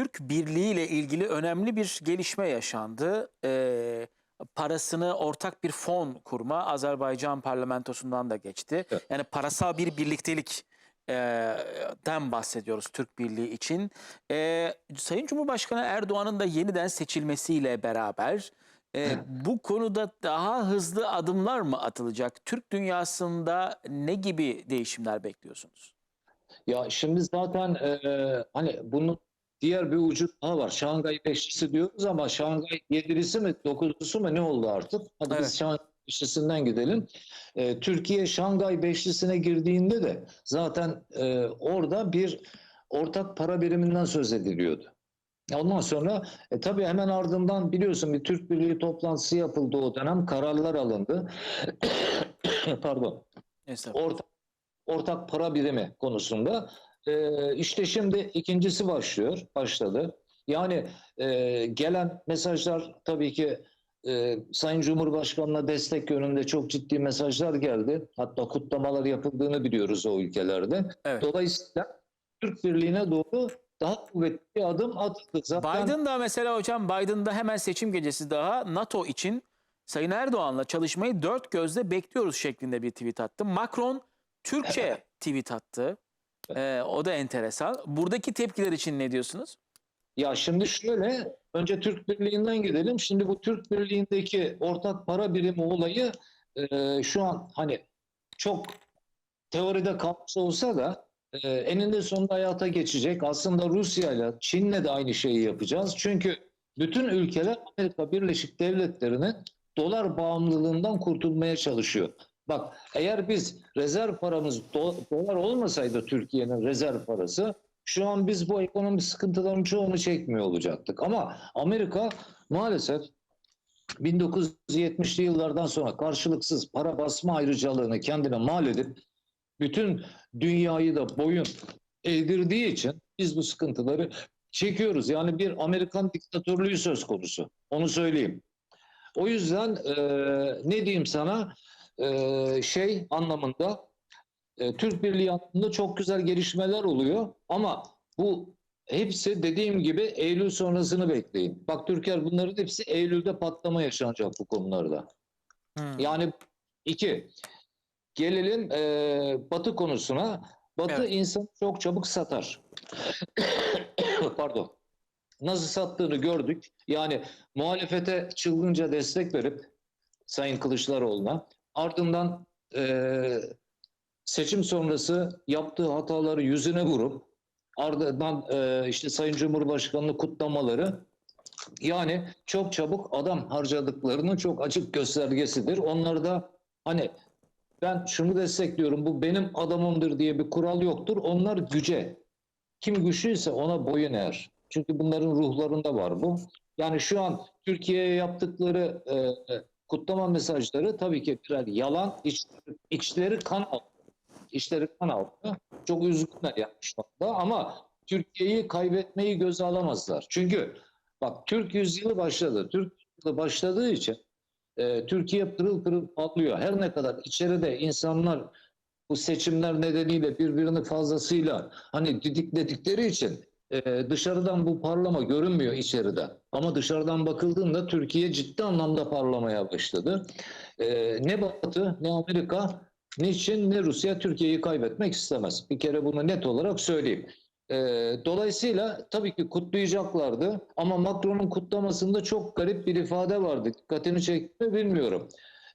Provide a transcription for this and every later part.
Türk Birliği ile ilgili önemli bir gelişme yaşandı. Ee, parasını ortak bir fon kurma Azerbaycan parlamentosundan da geçti. Evet. Yani parasal bir birliktelik e, den bahsediyoruz Türk Birliği için. E, Sayın Cumhurbaşkanı Erdoğan'ın da yeniden seçilmesiyle beraber e, bu konuda daha hızlı adımlar mı atılacak? Türk dünyasında ne gibi değişimler bekliyorsunuz? Ya şimdi zaten e, hani bunun diğer bir ucu daha var. Şangay Beşlisi diyoruz ama Şangay yedilisi mi dokuzlusu mu ne oldu artık? Hadi Evet. biz Şangay Beşlisi'nden gidelim. E, Türkiye Şangay Beşlisi'ne girdiğinde de zaten e, orada bir ortak para biriminden söz ediliyordu. Ondan sonra e, tabii hemen ardından biliyorsun bir Türk Birliği toplantısı yapıldı o dönem. Kararlar alındı. Pardon ortak ortak para birimi konusunda. Ee, işte şimdi ikincisi başlıyor, başladı. Yani e, gelen mesajlar tabii ki e, Sayın Cumhurbaşkanı'na destek yönünde çok ciddi mesajlar geldi. Hatta kutlamalar yapıldığını biliyoruz o ülkelerde. Evet. Dolayısıyla Türk Birliği'ne doğru daha kuvvetli bir adım atıldı. Zaten Biden da mesela hocam Biden da hemen seçim gecesi daha NATO için Sayın Erdoğan'la çalışmayı dört gözle bekliyoruz şeklinde bir tweet attı. Macron Türkçe tweet attı. Ee, o da enteresan. Buradaki tepkiler için ne diyorsunuz? Ya şimdi şöyle, önce Türk Birliği'nden gidelim. Şimdi bu Türk Birliği'ndeki ortak para birimi olayı e, şu an hani çok teoride kalmış olsa da e, eninde sonunda hayata geçecek. Aslında Rusya ile Çin'le de aynı şeyi yapacağız. Çünkü bütün ülkeler Amerika Birleşik Devletleri'nin dolar bağımlılığından kurtulmaya çalışıyor. Bak eğer biz rezerv paramız do- dolar olmasaydı Türkiye'nin rezerv parası şu an biz bu ekonomi sıkıntıların çoğunu çekmiyor olacaktık. Ama Amerika maalesef 1970'li yıllardan sonra karşılıksız para basma ayrıcalığını kendine mal edip bütün dünyayı da boyun eğdirdiği için biz bu sıkıntıları çekiyoruz. Yani bir Amerikan diktatörlüğü söz konusu. Onu söyleyeyim. O yüzden eee, ne diyeyim sana eee, şey anlamında e, Türk Birliği anlamında çok güzel gelişmeler oluyor ama bu hepsi dediğim gibi Eylül sonrasını bekleyin. Bak Türker bunların hepsi Eylül'de patlama yaşanacak bu konularda. Hmm. Yani iki, gelelim e, Batı konusuna. Batı Evet. insan çok çabuk satar. Pardon. Nasıl sattığını gördük. Yani muhalefete çılgınca destek verip Sayın Kılıçdaroğlu'na ardından e, seçim sonrası yaptığı hataları yüzüne vurup ardından e, işte Sayın Cumhurbaşkanı'nın kutlamaları yani çok çabuk adam harcadıklarının çok açık göstergesidir. Onlar da hani ben şunu destekliyorum bu benim adamımdır diye bir kural yoktur. Onlar güce. Kim güçlüyse ona boyun eğer. Çünkü bunların ruhlarında var bu. Yani şu an Türkiye'ye yaptıkları e, kutlama mesajları tabii ki birer yalan. İç, içleri kan altı. İçleri kan altı. Çok üzgünler yapmışlar ama Türkiye'yi kaybetmeyi göze alamazlar. Çünkü bak Türk yüzyılı başladı. Türk yüzyılı başladığı için e, Türkiye pırıl pırıl patlıyor. Her ne kadar içeride insanlar bu seçimler nedeniyle birbirini fazlasıyla hani didikledikleri için e, dışarıdan bu parlama görünmüyor içeride. Ama dışarıdan bakıldığında Türkiye ciddi anlamda parlamaya başladı. E, ne Batı ne Amerika ne Çin ne Rusya Türkiye'yi kaybetmek istemez. Bir kere bunu net olarak söyleyeyim. E, dolayısıyla tabii ki kutlayacaklardı ama Macron'un kutlamasında çok garip bir ifade vardı. Dikkatini çekti mi bilmiyorum.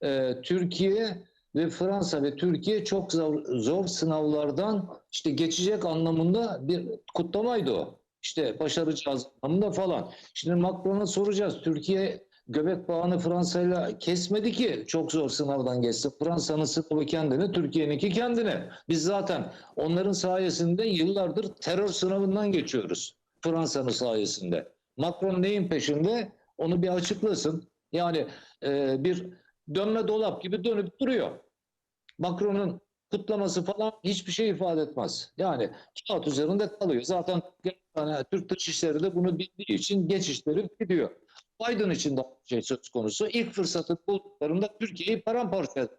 E, Türkiye ve Fransa ve Türkiye çok zor, zor sınavlardan işte geçecek anlamında bir kutlamaydı o. İşte başaracağız anlamında falan. Şimdi Macron'a soracağız. Türkiye göbek bağını Fransa'yla kesmedi ki çok zor sınavdan geçti. Fransa'nın sınavı kendine, Türkiye'ninki kendine. Biz zaten onların sayesinde yıllardır terör sınavından geçiyoruz. Fransa'nın sayesinde. Macron neyin peşinde? Onu bir açıklasın. Yani e, bir dönme dolap gibi dönüp duruyor. Macron'un kutlaması falan hiçbir şey ifade etmez. Yani kağıt üzerinde kalıyor. Zaten yani Türk Dışişleri de bunu bildiği için geçişleri gidiyor. Biden için de şey söz konusu. İlk fırsatı bulduklarında Türkiye'yi paramparça eder.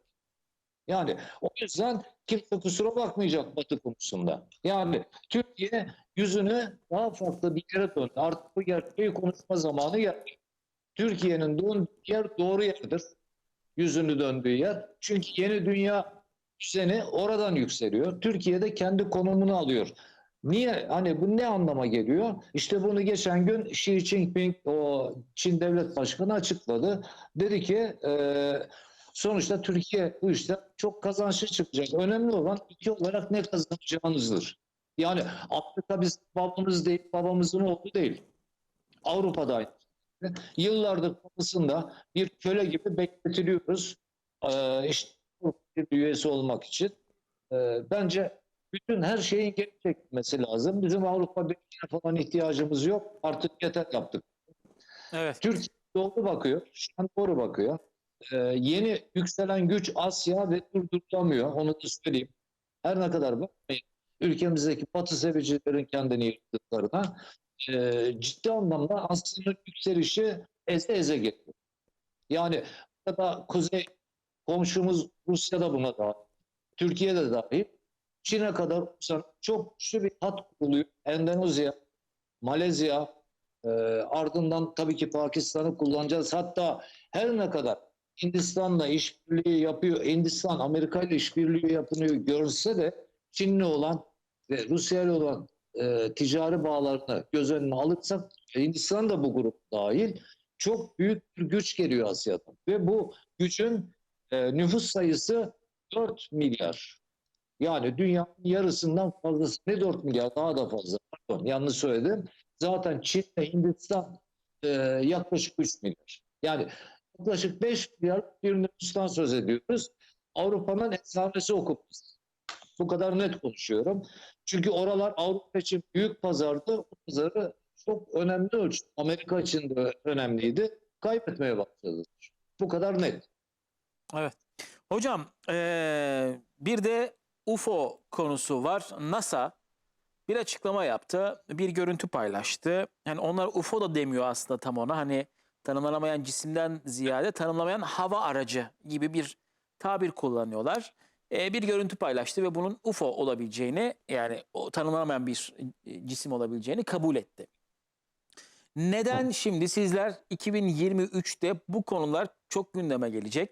Yani o yüzden kimse kusura bakmayacak Batı konusunda. Yani Türkiye yüzünü daha farklı bir yere döndü. Artık bu gerçeği konuşma zamanı geldi. Türkiye'nin döndüğü yer doğru yerdir. Yüzünü döndüğü yer. Çünkü yeni dünya düzeni oradan yükseliyor. Türkiye de kendi konumunu alıyor. Niye? Hani bu ne anlama geliyor? İşte bunu geçen gün Xi Jinping, o Çin Devlet Başkanı açıkladı. Dedi ki e, sonuçta Türkiye bu işte çok kazançlı çıkacak. Önemli olan ülke olarak ne kazanacağınızdır. Yani Afrika biz babamız değil, babamızın oğlu değil. Avrupa'da. Yıllardır kapısında bir köle gibi bekletiliyoruz. Ee, işte bir üyesi olmak için. Ee, bence bütün her şeyin geri çekilmesi lazım. Bizim Avrupa Birliği'ne falan ihtiyacımız yok. Artık yeter yaptık. Evet. Türkiye doğru bakıyor. Şu an doğru bakıyor. Ee, yeni yükselen güç Asya ve durdurulamıyor. Onu da söyleyeyim. Her ne kadar bakmayın. Ülkemizdeki batı sevicilerin kendini yırttıklarına e, ciddi anlamda Asya'nın yükselişi eze eze geliyor. Yani da kuzey komşumuz Rusya da buna dahil. Türkiye de dahil. Çin'e kadar çok güçlü bir hat kuruluyor. Endonezya, Malezya, e, ardından tabii ki Pakistan'ı kullanacağız. Hatta her ne kadar Hindistan'la işbirliği yapıyor, Hindistan Amerika ile işbirliği yapılıyor görse de Çin'le olan ve Rusya ile olan e, ticari bağlarını göz önüne alırsak Hindistan da bu grup dahil çok büyük bir güç geliyor Asya'dan. Ve bu gücün e, nüfus sayısı 4 milyar. Yani dünyanın yarısından fazlası. Ne 4 milyar? Daha da fazla. Pardon yanlış söyledim. Zaten Çin ve Hindistan e, yaklaşık 3 milyar. Yani yaklaşık 5 milyar bir nüfustan söz ediyoruz. Avrupa'nın efsanesi okumuş. Bu kadar net konuşuyorum. Çünkü oralar Avrupa için büyük pazardı. Bu pazarı çok önemli ölçüde. Amerika için de önemliydi. Kaybetmeye başladılar. Bu kadar net. Evet. Hocam eee, bir de UFO konusu var. NASA bir açıklama yaptı. Bir görüntü paylaştı. Yani onlar UFO da demiyor aslında tam ona. Hani tanımlanamayan cisimden ziyade tanımlamayan hava aracı gibi bir tabir kullanıyorlar. Eee, bir görüntü paylaştı ve bunun UFO olabileceğini yani o tanımlanamayan bir e, cisim olabileceğini kabul etti. Neden şimdi sizler 2023'te bu konular çok gündeme gelecek?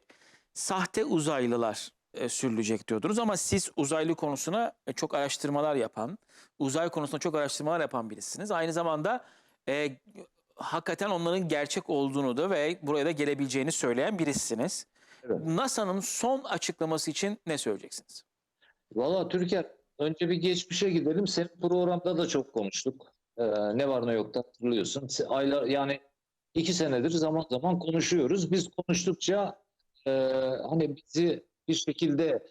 Sahte uzaylılar e, sürülecek diyordunuz ama siz uzaylı konusuna e, çok araştırmalar yapan, uzay konusunda çok araştırmalar yapan birisiniz. Aynı zamanda e, hakikaten onların gerçek olduğunu da ve buraya da gelebileceğini söyleyen birisiniz. Evet. NASA'nın son açıklaması için ne söyleyeceksiniz? Valla Türker önce bir geçmişe gidelim. Senin programda da çok konuştuk. Ee, ne var ne yok da hatırlıyorsun. Aylar yani iki senedir zaman zaman konuşuyoruz. Biz konuştukça e, hani bizi bir şekilde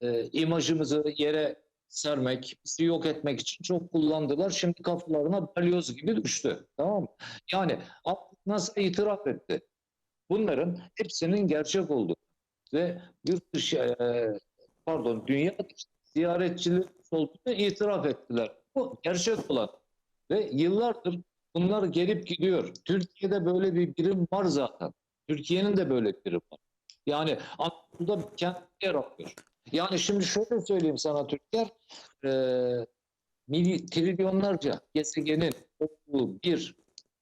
e, imajımızı yere sermek, bizi yok etmek için çok kullandılar. Şimdi kafalarına balyoz gibi düştü. Tamam mı? Yani nasıl itiraf etti? Bunların hepsinin gerçek olduğu ve yurt dışı e, pardon dünya ziyaretçiler olduğunu itiraf ettiler. Bu gerçek olan ve yıllardır bunlar gelip gidiyor. Türkiye'de böyle bir birim var zaten. Türkiye'nin de böyle bir birim var. Yani Anadolu'da kendi yer alıyor. Yani şimdi şöyle söyleyeyim sana Türkler, e, mili- trilyonlarca gezegenin olduğu bir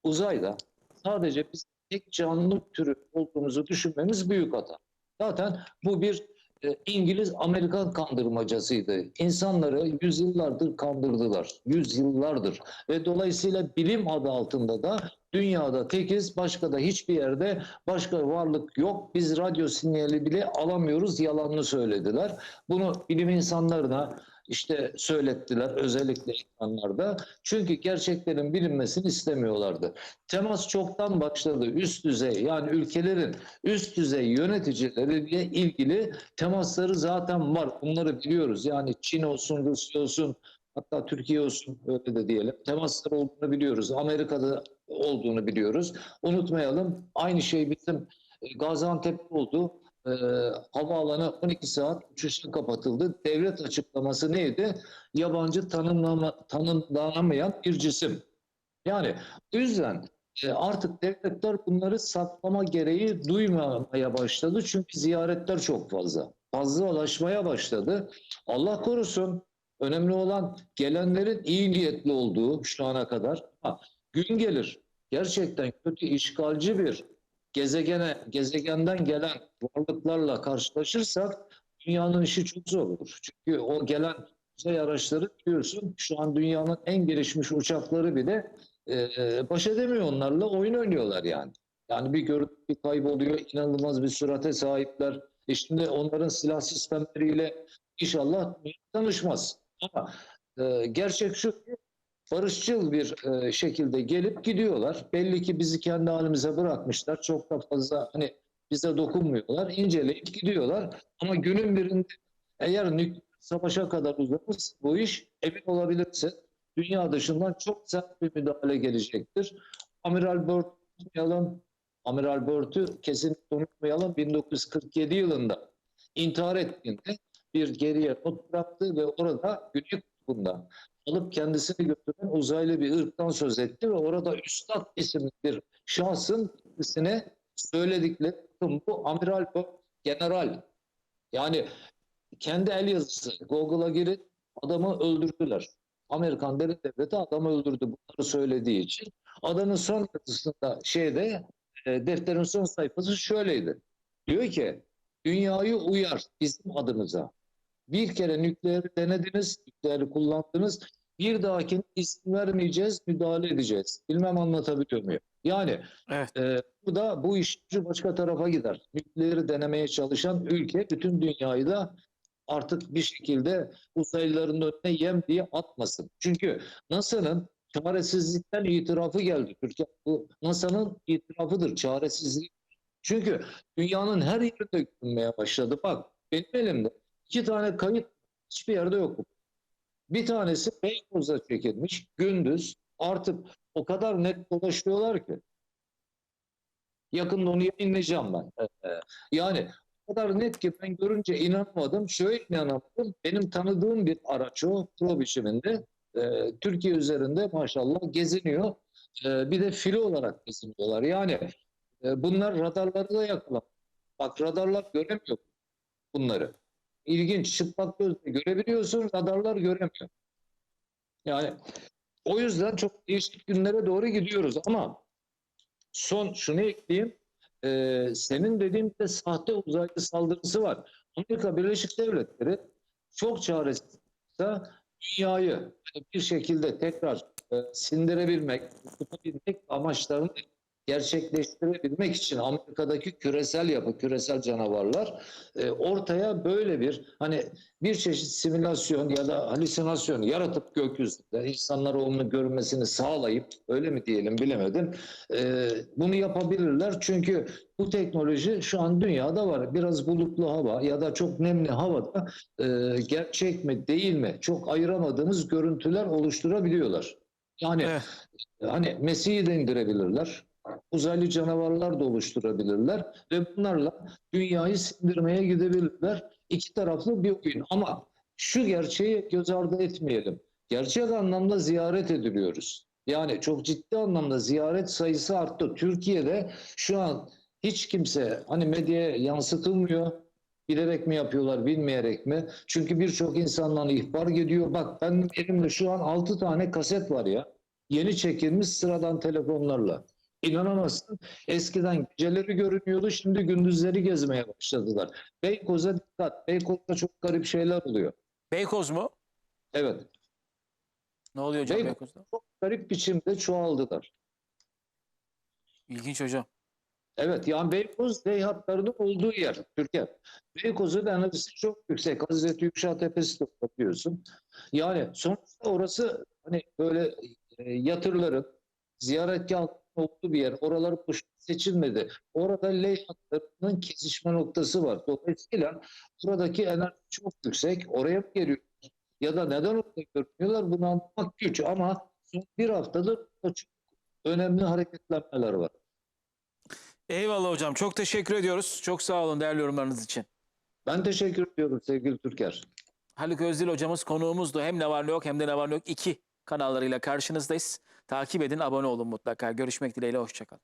uzayda sadece biz tek canlı türü olduğumuzu düşünmemiz büyük hata. Zaten bu bir e, İngiliz-Amerikan kandırmacasıydı. İnsanları yüzyıllardır kandırdılar. Yüzyıllardır. Ve dolayısıyla bilim adı altında da dünyada tekiz, başka da hiçbir yerde başka varlık yok. Biz radyo sinyali bile alamıyoruz. Yalanını söylediler. Bunu bilim insanlarına işte söylettiler özellikle ekranlarda. Çünkü gerçeklerin bilinmesini istemiyorlardı. Temas çoktan başladı. Üst düzey yani ülkelerin üst düzey yöneticileriyle ilgili temasları zaten var. Bunları biliyoruz. Yani Çin olsun, Rusya olsun, hatta Türkiye olsun öyle de diyelim. Temasları olduğunu biliyoruz. Amerika'da olduğunu biliyoruz. Unutmayalım aynı şey bizim e, Gaziantep'te oldu. Ee, havaalanı 12 saat uçuşa kapatıldı. Devlet açıklaması neydi? Yabancı tanımlama, tanımlanamayan bir cisim. Yani o yüzden e, artık devletler bunları saklama gereği duymamaya başladı. Çünkü ziyaretler çok fazla. fazlalaşmaya başladı. Allah korusun önemli olan gelenlerin iyi niyetli olduğu şu ana kadar. Ha, gün gelir gerçekten kötü işgalci bir gezegene gezegenden gelen varlıklarla karşılaşırsak dünyanın işi çok zor olur. Çünkü o gelen uzay araçları biliyorsun şu an dünyanın en gelişmiş uçakları bile e, baş edemiyor onlarla oyun oynuyorlar yani. Yani bir görüntü kayboluyor, inanılmaz bir sürate sahipler. E şimdi onların silah sistemleriyle inşallah tanışmaz. Ama e, gerçek şu ki barışçıl bir e, şekilde gelip gidiyorlar. Belli ki bizi kendi halimize bırakmışlar. Çok da fazla hani bize dokunmuyorlar. İnceleyip gidiyorlar. Ama günün birinde eğer nükleer savaşa kadar uzarız bu iş emin olabilirsin dünya dışından çok sert bir müdahale gelecektir. Amiral Byrd unutmayalım. Amiral Byrd'ü kesinlikle unutmayalım. 1947 yılında intihar ettiğinde bir geriye not bıraktı ve orada Güney Kutbu'nda alıp kendisini götüren uzaylı bir ırktan söz etti ve orada Üstad isimli bir şahsın kendisine söyledikleri bu Amiral Byrd general yani kendi el yazısı Google'a girin adamı öldürdüler. Amerikan derin devleti adamı öldürdü bunları söylediği için. Adamın son yazısında şeyde e, defterin son sayfası şöyleydi. Diyor ki dünyayı uyar bizim adımıza. Bir kere nükleeri denediniz, nükleeri kullandınız. Bir dahakine izin vermeyeceğiz, müdahale edeceğiz. Bilmem anlatabiliyor muyum? Yani Evet. e, burada bu iş başka tarafa gider. Nükleeri denemeye çalışan ülke bütün dünyayı da artık bir şekilde uzaylıların önüne yem diye atmasın. Çünkü NASA'nın çaresizlikten itirafı geldi. Türkiye bu NASA'nın itirafıdır çaresizlik. Çünkü dünyanın her yerinde görünmeye başladı. Bak benim elimde iki tane kayıt hiçbir yerde yok. Bir tanesi Beykoz'a çekilmiş gündüz artık o kadar net dolaşıyorlar ki. Yakında onu yayınlayacağım ben. Yani o kadar net ki ben görünce inanmadım. Şöyle inanamadım. Benim tanıdığım bir araç o pro biçiminde. Ee, Türkiye üzerinde maşallah geziniyor. Ee, bir de filo olarak geziniyorlar. Yani e, bunlar radarları da yakalan. Bak radarlar göremiyor bunları. İlginç. Çıplak gözle görebiliyorsun. Radarlar göremiyor. Yani o yüzden çok değişik günlere doğru gidiyoruz ama son şunu ekleyeyim. Ee, senin dediğin de sahte uzaylı saldırısı var. Amerika Birleşik Devletleri çok çaresiz dünyayı bir şekilde tekrar e, sindirebilmek, tutabilmek amaçlarını gerçekleştirebilmek için Amerika'daki küresel yapı, küresel canavarlar e, ortaya böyle bir hani bir çeşit simülasyon ya da halüsinasyon yaratıp gökyüzünde insanlar onu görmesini sağlayıp öyle mi diyelim bilemedim. E, bunu yapabilirler çünkü bu teknoloji şu an dünyada var. Biraz bulutlu hava ya da çok nemli havada e, gerçek mi değil mi çok ayıramadığımız görüntüler oluşturabiliyorlar. Yani Evet. hani Mesih'i de indirebilirler. Uzaylı canavarlar da oluşturabilirler ve bunlarla dünyayı sindirmeye gidebilirler. İki taraflı bir oyun ama şu gerçeği göz ardı etmeyelim. Gerçek anlamda ziyaret ediliyoruz. Yani çok ciddi anlamda ziyaret sayısı arttı. Türkiye'de şu an hiç kimse hani medyaya yansıtılmıyor. Bilerek mi yapıyorlar, bilmeyerek mi? Çünkü birçok insandan ihbar geliyor. Bak ben elimde şu an 6 tane kaset var ya. Yeni çekilmiş sıradan telefonlarla. İnanamazsın. Eskiden geceleri görünüyordu, şimdi gündüzleri gezmeye başladılar. Beykoz'a dikkat. Beykoz'da çok garip şeyler oluyor. Beykoz mu? Evet. Ne oluyor hocam Beykoz. Beykoz'da? Çok garip biçimde çoğaldılar. İlginç hocam. Evet yani Beykoz deyhatlarının olduğu yer Türkiye. Beykoz'un enerjisi çok yüksek. Hazreti Yükşah Tepesi de bakıyorsun. Yani sonuçta orası hani böyle e, yatırların ziyaretgah olduğu bir yer. Oralar boş seçilmedi. Orada ley hatlarının kesişme noktası var. Dolayısıyla buradaki enerji çok yüksek. Oraya mı geliyor? Ya da neden orada görünüyorlar bunu anlamak güç ama son bir haftadır çok önemli hareketlenmeler var. Eyvallah hocam. Çok teşekkür ediyoruz. Çok sağ olun değerli yorumlarınız için. Ben teşekkür ediyorum sevgili Türker. Haluk Özdil hocamız konuğumuzdu. Hem ne var ne yok hem de ne var ne yok iki kanallarıyla karşınızdayız. Takip edin, abone olun mutlaka. Görüşmek dileğiyle, hoşçakalın.